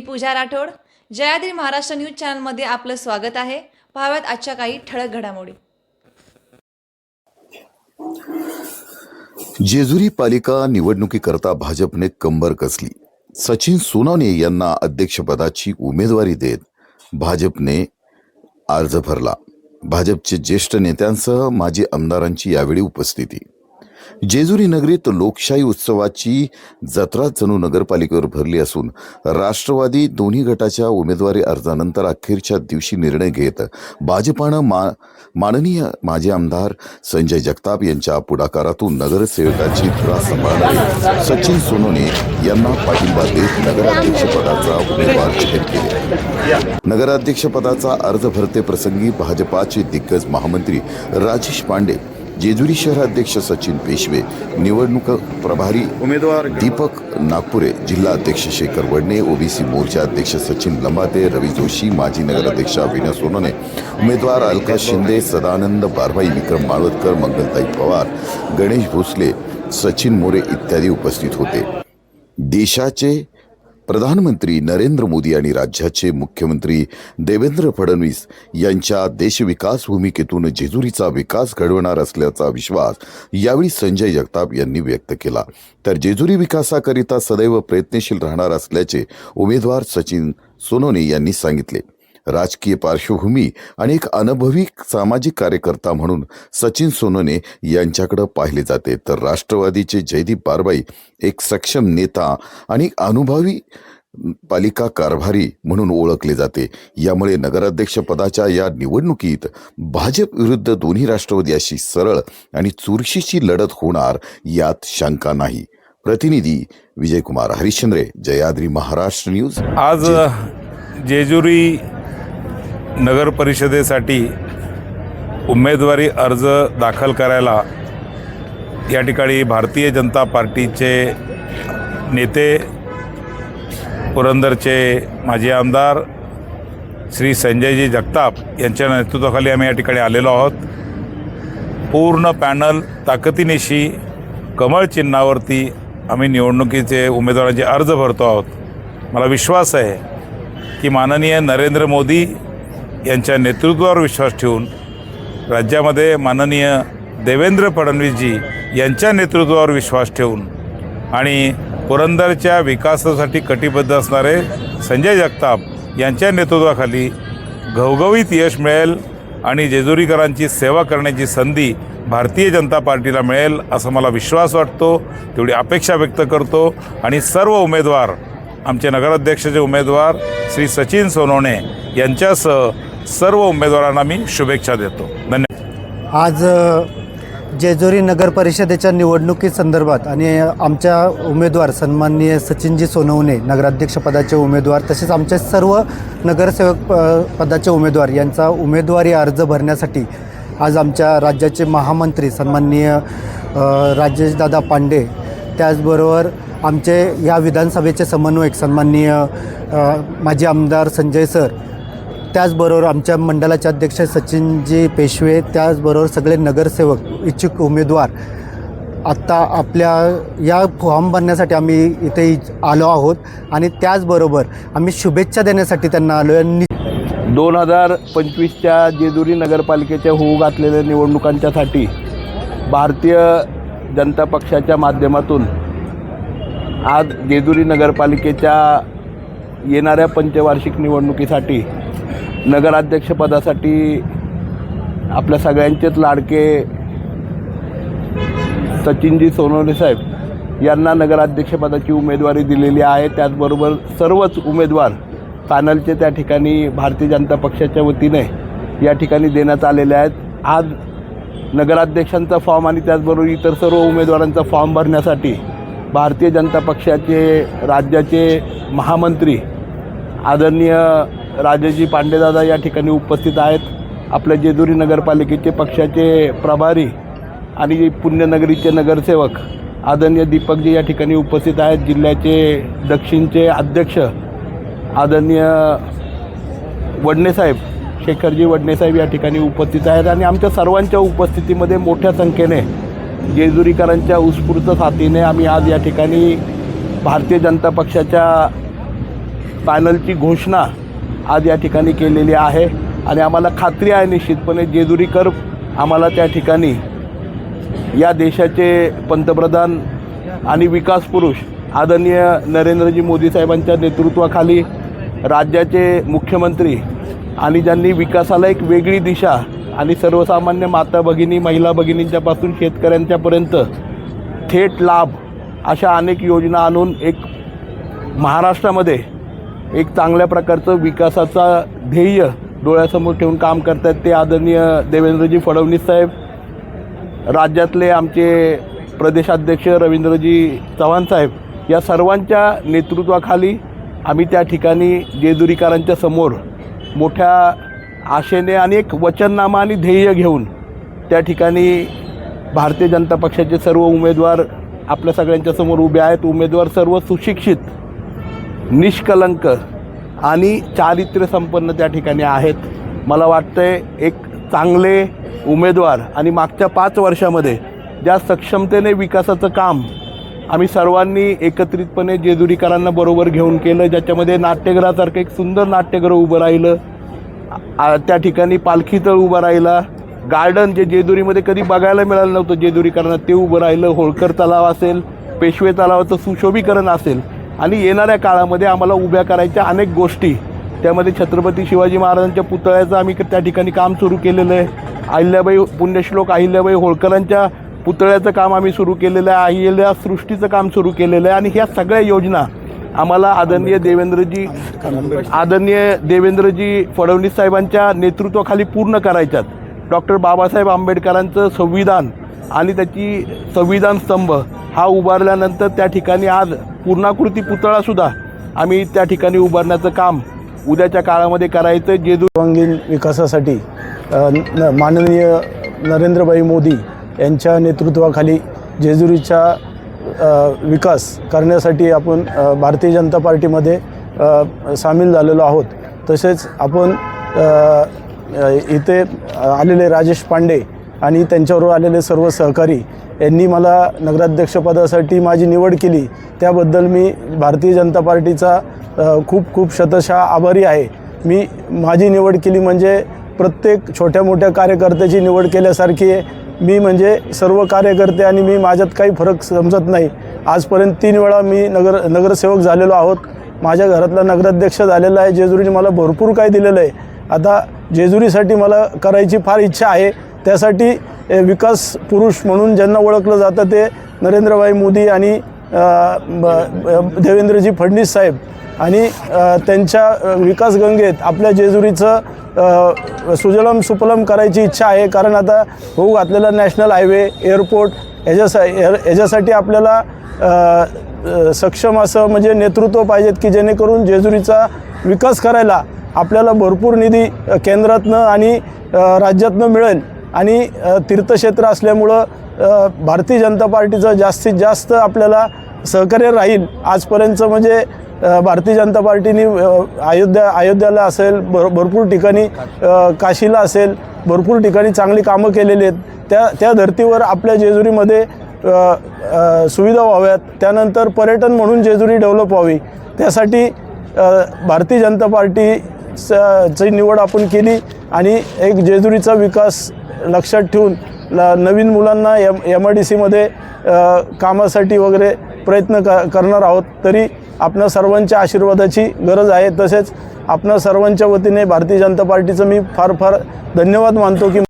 मी Pooja Rathod. Jayadri Maharashtra news चॅनलमध्ये आपलं स्वागत आहे. पाहाव्यात आजच्या काही ठळक घडामोडी. जेजुरी पालिका निवडणुकीकरता भाजपने कंबर कसली. सचिन सोनवणे यांना अध्यक्षपदाची उमेदवारी देत भाजपने अर्ज भरला. भाजपचे ज्येष्ठ नेत्यांसह माजी आमदारांची यावेळी उपस्थिती. जेजुरी नगरीत लोकशाही उत्सवाची जत्रा जणू नगरपालिकेवर भरली असून राष्ट्रवादी दोन्ही गटाच्या उमेदवारी अर्जानंतर अखेरच्या दिवशी निर्णय घेत भाजपानं मा माननीय माजी आमदार संजय जगताप यांच्या पुढाकारातून नगरसेवकाची धुरा सांभाळणारे सचिन सोनोने यांना पाठिंबा देत नगराध्यक्षपदाचा उमेदवार जाहीर केले. नगराध्यक्षपदाचा अर्ज भरते प्रसंगी भाजपाचे दिग्गज महामंत्री राजेश पांडे जेजुरी शहराध्यक्ष सचिन पेशवे निवडणूक प्रभारी उमेदवार दीपक नागपुरे जिल्हा अध्यक्ष शेखर वडणे ओबीसी मोर्चा अध्यक्ष सचिन लंबाते रवी जोशी माजी नगराध्यक्षा विनय सोनवणे उमेदवार अलका शिंदे सदानंद बारभाई विक्रम माळवतकर मंगलताई पवार गणेश भोसले सचिन मोरे इत्यादी उपस्थित होते. देशाचे प्रधानमंत्री नरेंद्र मोदी आणि राज्याचे मुख्यमंत्री देवेंद्र फडणवीस यांच्या देशविकास भूमिकेतून जेजुरीचा विकास घडवणार असल्याचा विश्वास यावेळी संजय जगताप यांनी व्यक्त केला. तर जेजुरी विकासाकरिता सदैव प्रयत्नशील राहणार असल्याचे उमेदवार सचिन सोनोने यांनी सांगितले. राजकीय पार्श्वभूमी आणि एक अनुभवी सामाजिक कार्यकर्ता म्हणून सचिन सोनवणे यांच्याकडे पाहिले जाते. तर राष्ट्रवादीचे जयदीप बारबाई एक सक्षम नेता आणि अनुभवी पालिका कारभारी म्हणून ओळखले जाते. यामुळे नगराध्यक्ष पदाच्या या निवडणुकीत भाजप विरुद्ध दोन्ही राष्ट्रवादी अशी सरळ आणि चुरशीची लढत होणार यात शंका नाही. प्रतिनिधी विजयकुमार हरिश्चंद्रे जयाद्री महाराष्ट्र न्यूज आज जेजुरी नगर परिषदेसाठी उमेदवारी अर्ज दाखल करायला या ठिकाणी भारतीय जनता पार्टीचे नेते पुरंदरचे माजी आमदार श्री संजयजी जगताप यांच्या नेतृत्वाखाली आम्ही या ठिकाणी आलेलो आहोत. पूर्ण पॅनल ताकदीनिशी कमळ चिन्हावरती आम्ही निवडणुकीचे उमेदवारांचे अर्ज भरतो आहोत. मला विश्वास आहे की माननीय नरेंद्र मोदी यांच्या नेतृत्वावर विश्वास ठेवून राज्यामध्ये माननीय देवेंद्र फडणवीसजी यांच्या नेतृत्वावर विश्वास ठेवून आणि पुरंदरच्या विकासासाठी कटिबद्ध असणारे संजय जगताप यांच्या नेतृत्वाखाली घवघवीत यश मिळेल आणि जेजुरीकरांची सेवा करण्याची संधी भारतीय जनता पार्टीला मिळेल असा मला विश्वास वाटतो तेवढी अपेक्षा व्यक्त करतो आणि सर्व उमेदवार आमचे नगराध्यक्षाचे उमेदवार श्री सचिन सोनवणे यांच्यासह सर्व उमेदवारांना मी शुभेच्छा देतो. धन्यवाद. आज जेजुरी नगर परिषदेच्या निवडणुकीसंदर्भात आणि आमच्या उमेदवार सन्माननीय सचिनजी सोनवणे नगराध्यक्षपदाचे उमेदवार तसेच आमचे सर्व नगरसेवक पदाचे उमेदवार यांचा उमेदवारी अर्ज भरण्यासाठी आज आमच्या राज्याचे महामंत्री सन्माननीय राजेशदादा पांडे त्याचबरोबर आमचे या विधानसभेचे समन्वयक सन्माननीय माजी आमदार संजय सर त्याचबरोबर आमच्या मंडळाचे अध्यक्ष सचिनजी पेशवे त्याचबरोबर सगळे नगरसेवक इच्छुक उमेदवार आत्ता आपल्या या फॉर्म भरण्यासाठी आम्ही इथे आलो आहोत आणि त्याचबरोबर आम्ही शुभेच्छा देण्यासाठी त्यांना आलो आहे दोन हजार पंचवीसच्या जेजुरी नगरपालिकेच्या होऊ घातलेल्या निवडणुकांच्यासाठी भारतीय जनता पक्षाच्या माध्यमातून आज जेजुरी नगरपालिकेच्या येणाऱ्या पंचवार्षिक निवडणुकीसाठी नगराध्यक्षपदासाठी आपल्या सगळ्यांचेच लाडके सचिनजी सोनवणे साहेब यांना नगराध्यक्षपदाची उमेदवारी दिलेली आहे. त्याचबरोबर सर्वच उमेदवार पॅनलचे त्या ठिकाणी भारतीय जनता पक्षाच्या वतीने या ठिकाणी देण्यात आलेले आहेत. आज नगराध्यक्षांचा फॉर्म आणि त्याचबरोबर इतर सर्व उमेदवारांचा फॉर्म भरण्यासाठी भारतीय जनता पक्षाचे राज्याचे महामंत्री आदरणीय राजेजी पांडेदादा या ठिकाणी उपस्थित आहेत. आपल्या जेजुरी नगरपालिकेचे पक्षाचे प्रभारी आणि पुण्यनगरीचे नगरसेवक आदरणीय दीपकजी या ठिकाणी उपस्थित आहेत. जिल्ह्याचे दक्षिणचे अध्यक्ष आदरणीय वडणेसाहेब शेखरजी वडणेसाहेब या ठिकाणी उपस्थित आहेत. आणि आमच्या सर्वांच्या उपस्थितीमध्ये मोठ्या संख्येने जेजुरीकरांच्या उत्स्फूर्त साथीने आम्ही आज या ठिकाणी भारतीय जनता पक्षाच्या पॅनलची घोषणा आज या ठिकाणी केलेली आहे. आणि आम्हाला खात्री आहे निश्चितपणे जेजुरीकर आम्हाला त्या ठिकाणी या देशाचे पंतप्रधान आणि विकास पुरुष आदरणीय नरेंद्रजी मोदी साहेबांच्या नेतृत्वाखाली राज्याचे मुख्यमंत्री आणि ज्यांनी विकासाला एक वेगळी दिशा आणि सर्वसामान्य माता भगिनी महिला भगिनींच्यापासून शेतकऱ्यांच्यापर्यंत थेट लाभ अशा अनेक योजना आणून एक महाराष्ट्रामध्ये एक चांगल्या प्रकारचं विकासाचा ध्येय डोळ्यासमोर ठेवून काम करतात ते आदरणीय देवेंद्रजी फडणवीस साहेब. राज्यातले आमचे प्रदेशाध्यक्ष रवींद्रजी चव्हाण साहेब या सर्वांच्या नेतृत्वाखाली आम्ही त्या ठिकाणी जेजुरीकरांच्या समोर मोठ्या आशेने आणि एक वचननामा आणि ध्येय घेऊन त्या ठिकाणी भारतीय जनता पक्षाचे सर्व उमेदवार आपल्या सगळ्यांच्या समोर उभे आहेत. उमेदवार सर्व सुशिक्षित निष्कलंक आणि चारित्र्य संपन्न त्या ठिकाणी आहेत. मला वाटतंय एक चांगले उमेदवार आणि मागच्या पाच वर्षामध्ये ज्या सक्षमतेने विकासाचं काम आम्ही सर्वांनी एकत्रितपणे जेजुरीकरांना बरोबर घेऊन केलं ज्याच्यामध्ये नाट्यगृहासारखं एक सुंदर नाट्यगृह उभं राहिलं त्या ठिकाणी पालखी तळ उभं राहिला गार्डन जे जेजुरीमध्ये कधी बघायला मिळालं नव्हतं जेजुरीकरांना ते उभं राहिलं होळकर तलाव असेल पेशवे तलावाचं सुशोभीकरण असेल आणि येणाऱ्या काळामध्ये आम्हाला उभ्या करायच्या अनेक गोष्टी. त्यामध्ये छत्रपती शिवाजी महाराजांच्या पुतळ्याचं आम्ही त्या ठिकाणी काम सुरू केलेलं आहे. अहिल्याबाई पुण्यश्लोक अहिल्याबाई होळकरांच्या पुतळ्याचं काम आम्ही सुरू केलेलं आहे. अहिल्या सृष्टीचं काम सुरू केलेलं आहे. आणि ह्या सगळ्या योजना आम्हाला आदरणीय देवेंद्रजी आदरणीय देवेंद्रजी फडणवीस साहेबांच्या नेतृत्वाखाली पूर्ण करायच्यात. डॉक्टर बाबासाहेब आंबेडकरांचं संविधान आणि त्याची संविधान स्तंभ हा उभारल्यानंतर त्या ठिकाणी आज पूर्णाकृती पुतळासुद्धा आम्ही त्या ठिकाणी उभारण्याचं काम उद्याच्या काळामध्ये करायचं जेजू सर्वांगीण विकासासाठी माननीय नरेंद्रभाई मोदी यांच्या नेतृत्वाखाली जेजुरीचा विकास करण्यासाठी आपण भारतीय जनता पार्टीमध्ये सामील झालेलो आहोत. तसेच आपण इथे आलेले राजेश पांडे आणि त्यांच्याबरोबर आलेले सर्व सहकारी यांनी मला नगराध्यक्षपदासाठी माझी निवड केली. त्याबद्दल मी भारतीय जनता पार्टीचा खूप खूप शतशः आभारी आहे. मी माझी निवड केली म्हणजे प्रत्येक छोट्या मोठ्या कार्यकर्त्याची निवड केल्यासारखी आहे. मी म्हणजे सर्व कार्यकर्ते आणि मी माझ्यात काही फरक समजत नाही. आजपर्यंत तीन वेळा मी नगर नगरसेवक झालेलो आहोत. माझ्या घरातला नगराध्यक्ष झालेला आहे. जेजुरीने मला भरपूर काही दिलेलं आहे. आता जेजुरीसाठी मला करायची फार इच्छा आहे. त्यासाठी विकास पुरुष म्हणून ज्यांना ओळखलं जातं ते नरेंद्रभाई मोदी आणि ब- देवेंद्रजी फडणवीस साहेब आणि त्यांच्या विकास गंगेत आपल्या जेजुरीचं सुजलम सुपलम करायची इच्छा आहे. कारण आता होऊ घातलेला नॅशनल हायवे एअरपोर्ट ह्याच्यासा ह्याच्यासाठी आपल्याला सक्षम असं म्हणजे नेतृत्व पाहिजेत की जेणेकरून जेजुरीचा विकास करायला आपल्याला भरपूर निधी केंद्रातनं आणि राज्यातनं मिळेल. आणि तीर्थक्षेत्र असल्यामुळं भारतीय जनता पार्टीचं जास्तीत जास्त आपल्याला सहकार्य राहील. आजपर्यंतचं म्हणजे भारतीय जनता पार्टीने अयोध्या अयोध्याला असेल भर भरपूर ठिकाणी काशीला असेल भरपूर ठिकाणी चांगली कामं केलेली आहेत. त्या त्या धर्तीवर आपल्या जेजुरीमध्ये सुविधा व्हाव्यात. त्यानंतर पर्यटन म्हणून जेजुरी डेव्हलप व्हावी. त्यासाठी भारतीय जनता पार्टी च ची निवड आपण केली आणि एक जेजुरीचा विकास लक्षात ठेवून ल नवीन मुलांना एम एम आय डी सीमध्ये कामासाठी वगैरे प्रयत्न क करणार आहोत. तरी आपणा सर्वांच्या आशीर्वादाची गरज आहे. तसेच आपणा सर्वांच्या वतीने भारतीय जनता पार्टीचं मी फार फार धन्यवाद मानतो की